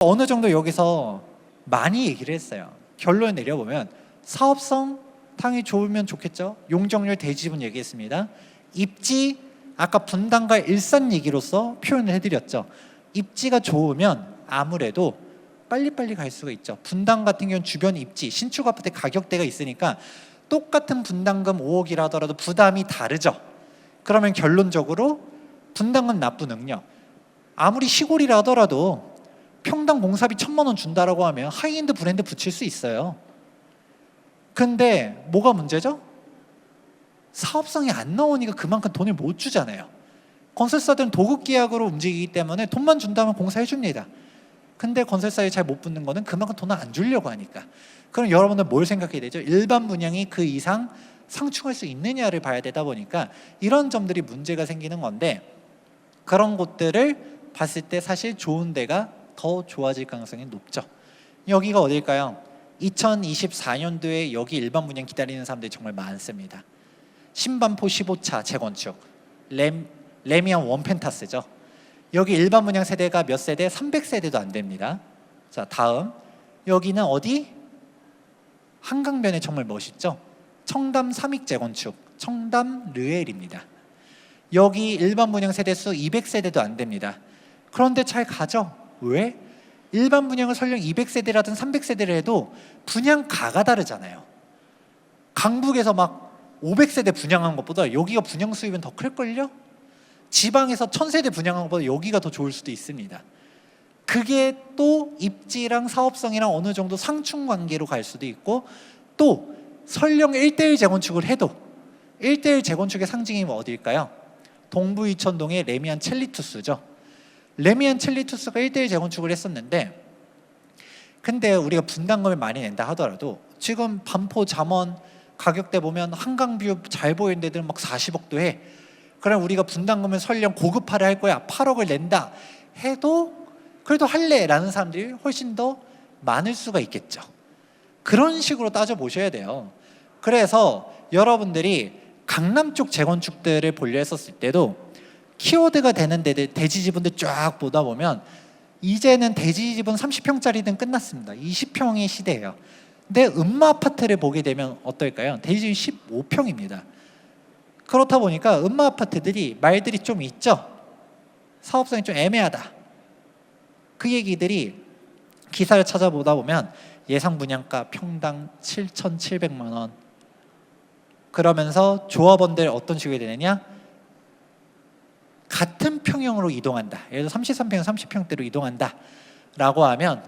어느 정도 여기서 많이 얘기를 했어요. 결론 내려보면 사업성 탕이 좋으면 좋겠죠. 용적률 대지분 얘기했습니다. 입지 아까 분당과 일산 얘기로서 표현을 해드렸죠. 입지가 좋으면 아무래도 빨리빨리 갈 수가 있죠. 분당 같은 경우는 주변 입지, 신축 아파트 가격대가 있으니까 똑같은 분담금 5억이라 하더라도 부담이 다르죠. 그러면 결론적으로 분담금 납부 능력 아무리 시골이라 하더라도 평당 공사비 천만 원 준다라고 하면 하이엔드 브랜드 붙일 수 있어요. 근데 뭐가 문제죠? 사업성이 안 나오니까 그만큼 돈을 못 주잖아요. 건설사들은 도급 계약으로 움직이기 때문에 돈만 준다면 공사해 줍니다. 근데 건설사에 잘 못 붙는 거는 그만큼 돈을 안 주려고 하니까. 그럼 여러분들 뭘 생각해야 되죠? 일반 분양이 그 이상 상충할 수 있느냐를 봐야 되다 보니까 이런 점들이 문제가 생기는 건데 그런 곳들을 봤을 때 사실 좋은 데가 더 좋아질 가능성이 높죠. 여기가 어딜까요? 2024년도에 여기 일반 분양 기다리는 사람들이 정말 많습니다. 신반포 15차 재건축, 렘, 레미안 원펜타스죠. 여기 일반 분양 세대가 몇 세대? 300세대도 안 됩니다. 자, 다음. 여기는 어디? 한강변에 정말 멋있죠? 청담 삼익 재건축, 청담 르엘입니다. 여기 일반 분양 세대 수 200세대도 안 됩니다. 그런데 잘 가죠? 왜? 일반 분양을 설령 200세대라든 300세대를 해도 분양가가 다르잖아요. 강북에서 막 500세대 분양한 것보다 여기가 분양 수입은 더 클걸요? 지방에서 1000세대 분양한 것보다 여기가 더 좋을 수도 있습니다. 그게 또 입지랑 사업성이랑 어느 정도 상충 관계로 갈 수도 있고 또 설령 1대1 재건축을 해도 1대1 재건축의 상징이 뭐 어딜까요? 동부 이천동의 레미안 첼리투스죠. 레미안 첼리투스가 1대1 재건축을 했었는데 근데 우리가 분담금을 많이 낸다 하더라도 지금 반포 잠원 가격대 보면 한강뷰 잘 보이는 데들은 막 40억도 해. 그럼 우리가 분담금을 설령 고급화를 할 거야. 8억을 낸다 해도 그래도 할래라는 사람들이 훨씬 더 많을 수가 있겠죠. 그런 식으로 따져 보셔야 돼요. 그래서 여러분들이 강남 쪽 재건축들을 보려 했었을 때도 키워드가 되는 데들 대지 지분들 쫙 보다 보면 이제는 대지 지분 30평짜리는 끝났습니다. 20평의 시대예요. 근데 음마 아파트를 보게 되면 어떨까요? 대지 지분 15평입니다. 그렇다 보니까 음마 아파트들이 말들이 좀 있죠. 사업성이 좀 애매하다. 그 얘기들이 기사를 찾아보다 보면 예상 분양가 평당 7,700만 원. 그러면서 조합원들 어떤 식으로 되느냐? 같은 평형으로 이동한다. 예를 들어 33평, 30평대로 이동한다. 라고 하면